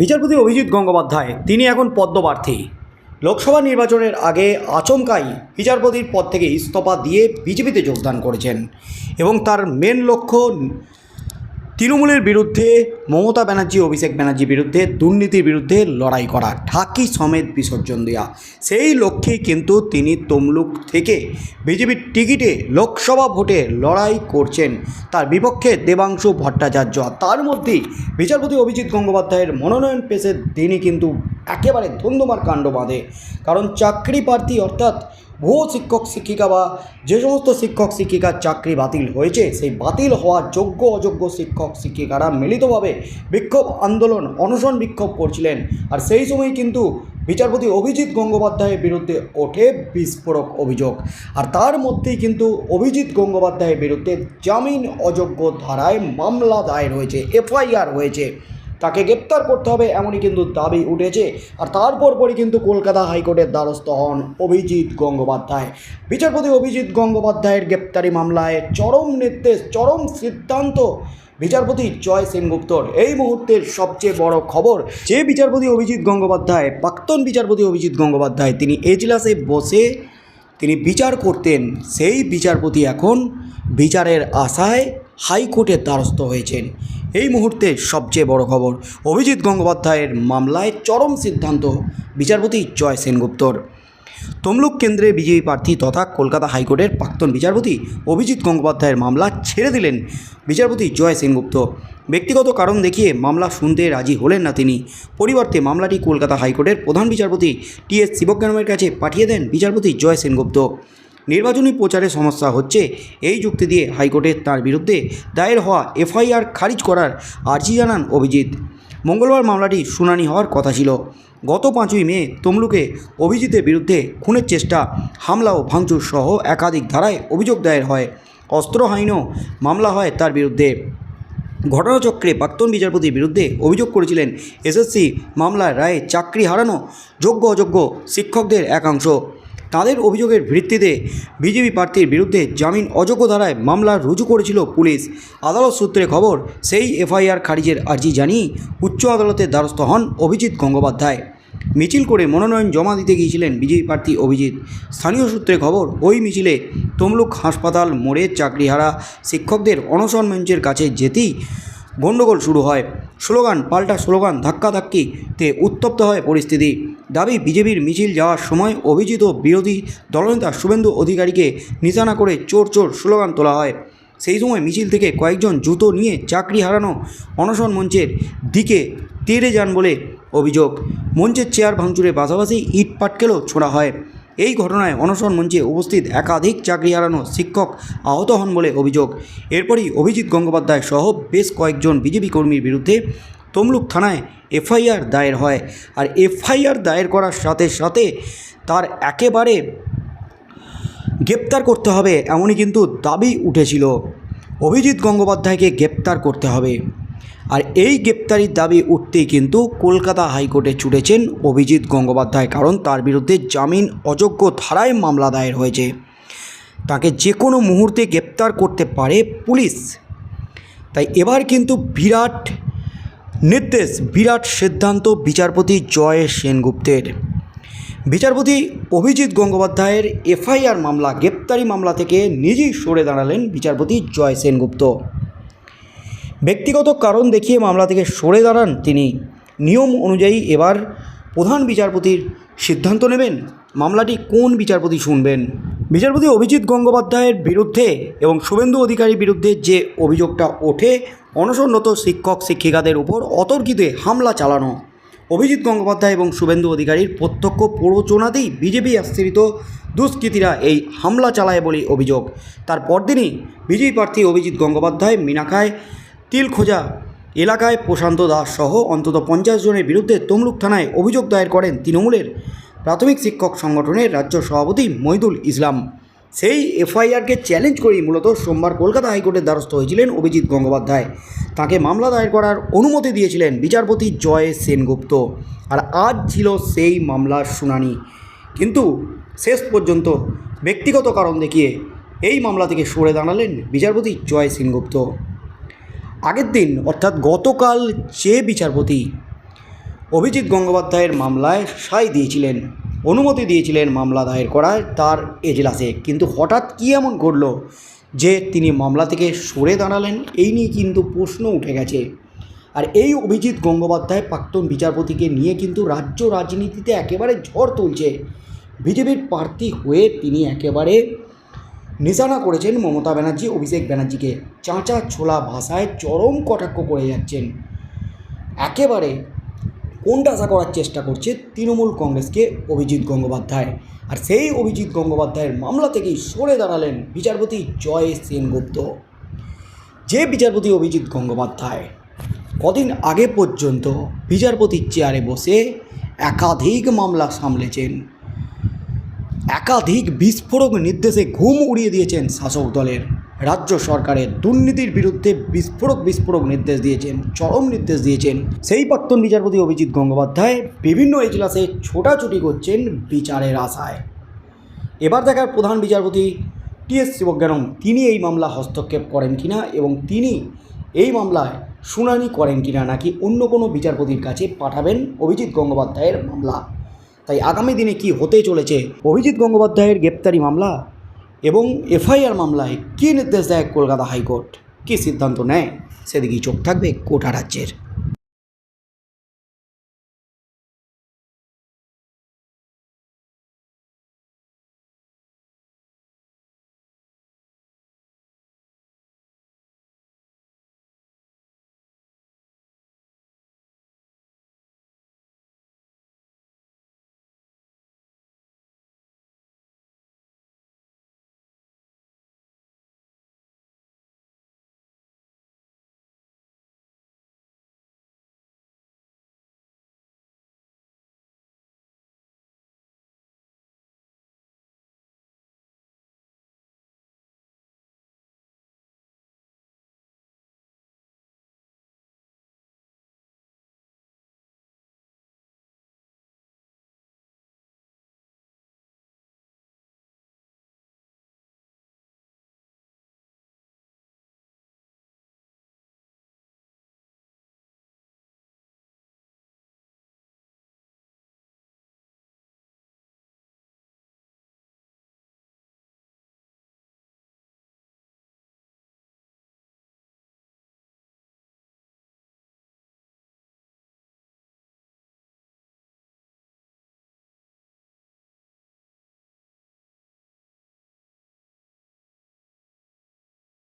বিচারপতি অভিজিৎ গঙ্গোপাধ্যায়, তিনি এখন পদ্মপ্রার্থী। লোকসভা নির্বাচনের আগে আচমকাই বিচারপতির পদ থেকে ইস্তফা দিয়ে বিজেপিতে যোগদান করেছেন এবং তার মেন লক্ষ্য তৃণমূলের বিরুদ্ধে মমতা ব্যানার্জি, অভিষেক ব্যানার্জির বিরুদ্ধে দুর্নীতির বিরুদ্ধে লড়াই করা, ঢাকি সমেত বিসর্জন দেওয়া সেই লক্ষ্যেই কিন্তু তিনি তমলুক থেকে বিজেপির টিকিটে লোকসভা ভোটে লড়াই করছেন। তার বিপক্ষে দেবাংশু ভট্টাচার্য। তার মধ্যেই বিচারপতি অভিজিৎ গঙ্গোপাধ্যায়ের মনোনয়ন পেশে তিনি কিন্তু একেবারে ধন্দমার কাণ্ড বাঁধে। কারণ চাকরি প্রার্থী অর্থাৎ ভুয়ো শিক্ষক শিক্ষিকা বা যে সমস্ত শিক্ষক শিক্ষিকার চাকরি বাতিল হয়েছে, সেই বাতিল হওয়া যোগ্য অযোগ্য শিক্ষক শিক্ষিকারা মিলিতভাবে বিক্ষোভ আন্দোলন, অনশন বিক্ষোভ করছিলেন। আর সেই সময় কিন্তু বিচারপতি অভিজিৎ গঙ্গোপাধ্যায়ের বিরুদ্ধে ওঠে বিস্ফোরক অভিযোগ। আর তার মধ্যেই কিন্তু অভিজিৎ গঙ্গোপাধ্যায়ের বিরুদ্ধে জামিন অযোগ্য ধারায় মামলা দায়ের হয়েছে, এফআইআর হয়েছে। তাকে গ্রেপ্তার করতে হবে এমনই কিন্তু দাবি উঠেছে। আর তারপর পরই কিন্তু কলকাতা হাইকোর্টের দ্বারস্থ হন অভিজিৎ গঙ্গোপাধ্যায়। বিচারপতি অভিজিৎ গঙ্গোপাধ্যায়ের গ্রেপ্তারি মামলায় চরম নির্দেশ, চরম সিদ্ধান্ত বিচারপতি জয় সেনগুপ্তর। এই মুহূর্তের সবচেয়ে বড় খবর, যে বিচারপতি অভিজিৎ গঙ্গোপাধ্যায়, প্রাক্তন বিচারপতি অভিজিৎ গঙ্গোপাধ্যায় তিনি এজলাসে বসে তিনি বিচার করতেন, সেই বিচারপতি এখন বিচারের আশায় হাইকোর্টের দ্বারস্থ হয়েছেন। এই মুহূর্তে সবচেয়ে বড় খবর, অভিজিৎ গঙ্গোপাধ্যায়ের মামলায় চরম সিদ্ধান্ত বিচারপতি জয় সেনগুপ্তর। তমলুক কেন্দ্রে বিজেপি প্রার্থী তথা কলকাতা হাইকোর্টের প্রাক্তন বিচারপতি অভিজিৎ গঙ্গোপাধ্যায়ের মামলা ছেড়ে দিলেন বিচারপতি জয় সেনগুপ্ত। ব্যক্তিগত কারণ দেখিয়ে মামলা শুনতে রাজি হলেন না তিনি। পরিবর্তে মামলাটি কলকাতা হাইকোর্টের প্রধান বিচারপতি টি এস শিবজ্ঞানমের কাছে পাঠিয়ে দেন বিচারপতি জয় সেনগুপ্ত। নির্বাচনী প্রচারে সমস্যা হচ্ছে। এই যুক্তি দিয়ে হাইকোর্টে তার বিরুদ্ধে দায়ের হওয়া এফআইআর খারিজ করার আর্জি জানান অভিজিৎ। মঙ্গলবার মামলাটি শুনানি হওয়ার কথা ছিল। গত পাঁচই মে তমলুকে অভিজিতের বিরুদ্ধে খুনের চেষ্টা, হামলা ও ভাঙচুর সহ একাধিক ধারায় অভিযোগ দায়ের হয়। অস্ত্র আইনও মামলা হয় তার বিরুদ্ধে। ঘটনাচক্রে প্রাক্তন বিচারপতির বিরুদ্ধে অভিযোগ করেছিলেন এসএসসি মামলার রায়ে চাকরি হারানো যোগ্য অযোগ্য শিক্ষকদের একাংশ। তাদের অভিযোগের ভিত্তিতে বিজেপি প্রার্থীর বিরুদ্ধে জামিন অযোগ্য ধারায় মামলা রুজু করেছিল পুলিশ। আদালত সূত্রে খবর, সেই এফআইআর খারিজের আর্জি জানিয়ে উচ্চ আদালতের দ্বারস্থ হন অভিজিৎ গঙ্গোপাধ্যায়। মিছিল করে মনোনয়ন জমা দিতে গিয়েছিলেন বিজেপি প্রার্থী অভিজিৎ। স্থানীয় সূত্রে খবর, ওই মিছিলে তমলুক হাসপাতাল মোড়ে চাকরিহারা শিক্ষকদের অনশন মঞ্চের কাছে যেতেই গণ্ডগোল শুরু হয়। স্লোগান, পাল্টা স্লোগান ধাক্কাধাক্কিতে উত্তপ্ত হয় পরিস্থিতি। দাবি, বিজেপির মিছিল যাওয়ার সময় অভিজিত বিরোধী দলনেতা শুভেন্দু অধিকারীকে নিশানা করে চোর চোর স্লোগান তোলা হয়। সেই সময় মিছিল থেকে কয়েকজন জুতো নিয়ে চাকরি হারানো অনশন মঞ্চের দিকে তেড়ে যান বলে অভিযোগ। মঞ্চের চেয়ার ভাঙচুরের পাশাপাশি ইট পাটকেলও ছোড়া হয়। এই ঘটনায় অনশন মঞ্চে উপস্থিত একাধিক চাকরি হারানো শিক্ষক আহত হন বলে অভিযোগ। এরপরই অভিজিৎ গঙ্গোপাধ্যায় সহ বেশ কয়েকজন বিজেপি কর্মীর বিরুদ্ধে তমলুক থানায় এফআইআর দায়ের হয় আর এফআইআর দায়ের করার সাথে সাথে তার একেবারে গ্রেপ্তার করতে হবে এমনই কিন্তু দাবি উঠেছিল। অভিজিৎ গঙ্গোপাধ্যায়কে গ্রেপ্তার করতে হবে। আর এই গ্রেপ্তারির দাবি উঠতেই কিন্তু কলকাতা হাইকোর্টে ছুটেছেন অভিজিৎ গঙ্গোপাধ্যায়, কারণ তার বিরুদ্ধে জামিন অযোগ্য ধারায় মামলা দায়ের হয়েছে। তাকে যে কোনো মুহূর্তে গ্রেপ্তার করতে পারে পুলিশ। তাই এবার কিন্তু বিরাট নির্দেশ, বিরাট সিদ্ধান্ত বিচারপতি জয় সেনগুপ্তের। বিচারপতি অভিজিৎ গঙ্গোপাধ্যায়ের এফআইআর মামলা, গ্রেপ্তারি মামলা থেকে নিজেই সরে দাঁড়ালেন বিচারপতি জয় সেনগুপ্ত। ব্যক্তিগত কারণ দেখিয়ে মামলা থেকে সরে দাঁড়ান তিনি। নিয়ম অনুযায়ী এবার প্রধান বিচারপতির সিদ্ধান্ত নেবেন। মামলাটি কোন বিচারপতি শুনবেন? বিচারপতি অভিজিৎ গঙ্গোপাধ্যায়ের বিরুদ্ধে এবং শুভেন্দু অধিকারীর বিরুদ্ধে যে অভিযোগটা ওঠে, অনশনরত শিক্ষক, শিক্ষিকাদের উপর অতর্কিতে হামলা চালানো। অভিজিৎ গঙ্গোপাধ্যায় এবং শুভেন্দু অধিকারীর প্রত্যক্ষ প্ররোচনাতেই বিজেপি আশ্রিত দুষ্কৃতীরা এই হামলা চালায় বলে অভিযোগ। তার পরদিনই বিজেপি প্রার্থী অভিজিৎ গঙ্গোপাধ্যায় মিনাখায় তিলখোঁজা এলাকায় প্রশান্ত দাস সহ অন্তত পঞ্চাশ জনের বিরুদ্ধে তমলুক থানায় অভিযোগ দায়ের করেন তৃণমূলের প্রাথমিক শিক্ষক সংগঠনের রাজ্য সভাপতি মহিদুল ইসলাম। সেই এফআইআরকে চ্যালেঞ্জ করেই মূলত সোমবার কলকাতা হাইকোর্টের দ্বারস্থ হয়েছিলেন অভিজিৎ গঙ্গোপাধ্যায়। তাকে মামলা দায়ের করার অনুমতি দিয়েছিলেন বিচারপতি জয় সেনগুপ্ত। আর আজ ছিল সেই মামলার শুনানি। কিন্তু শেষ পর্যন্ত ব্যক্তিগত কারণ দেখিয়ে এই মামলা থেকে সরে দাঁড়ালেন বিচারপতি জয় সেনগুপ্ত। আগের দিন, অর্থাৎ গতকাল যে বিচারপতি অভিজিৎ গঙ্গোপাধ্যায়ের মামলায় সাই দিয়েছিলেন, অনুমতি দিয়েছিলেন মামলা দায়ের করায় তার এজলাসে। কিন্তু হঠাৎ কী এমন ঘটল যে তিনি মামলা থেকে সরে দাঁড়ালেন, এই নিয়ে কিন্তু প্রশ্ন উঠে গেছে। আর এই অভিজিৎ গঙ্গোপাধ্যায় প্রাক্তন বিচারপতিকে নিয়ে কিন্তু রাজ্য রাজনীতিতে একেবারে ঝড় তুলছে। বিজেপির প্রার্থী হয়ে তিনি একেবারে নিশানা করেছেন মমতা ব্যানার্জি, অভিষেক ব্যানার্জিকে। চাঁচা ছোলা ভাষায় চরম কটাক্ষ করে যাচ্ছেন। একেবারে কোণঠাসা করার চেষ্টা করছে তৃণমূল কংগ্রেসকে অভিজিৎ গঙ্গোপাধ্যায়। আর সেই অভিজিৎ গঙ্গোপাধ্যায়ের মামলা থেকেই সরে দাঁড়ালেন বিচারপতি জয় সেনগুপ্ত। যে বিচারপতি অভিজিৎ গঙ্গোপাধ্যায়, কদিন আগে পর্যন্ত বিচারপতির চেয়ারে বসে একাধিক মামলা সামলেছেন। একাধিক বিস্ফোরক নির্দেশে ঘুম উড়িয়ে দিয়েছেন শাসক দলের। রাজ্য সরকারের দুর্নীতির বিরুদ্ধে বিস্ফোরক বিস্ফোরক নির্দেশ দিয়েছেন, চরম নির্দেশ দিয়েছেন। সেই প্রাক্তন বিচারপতি অভিজিৎ গঙ্গোপাধ্যায় বিভিন্ন এজলাসে ছোটাছুটি করছেন বিচারের আশায়। এবার দেখার প্রধান বিচারপতি টি এস শিবজ্ঞানম, তিনি এই মামলা হস্তক্ষেপ করেন কিনা এবং তিনি এই মামলায় শুনানি করেন কিনা নাকি অন্য কোনো বিচারপতির কাছে পাঠাবেন অভিজিৎ গঙ্গোপাধ্যায়ের মামলা? তাই আগামী দিনে কি হতে চলেছে অভিজিৎ গঙ্গোপাধ্যায়ের গ্রেপ্তারি মামলা এবং এফআইআর মামলায় কী নির্দেশ দেয় কলকাতা হাইকোর্ট? কী সিদ্ধান্ত নেয়? সেদিকেই চোখ থাকবে কোটা রাজ্যের।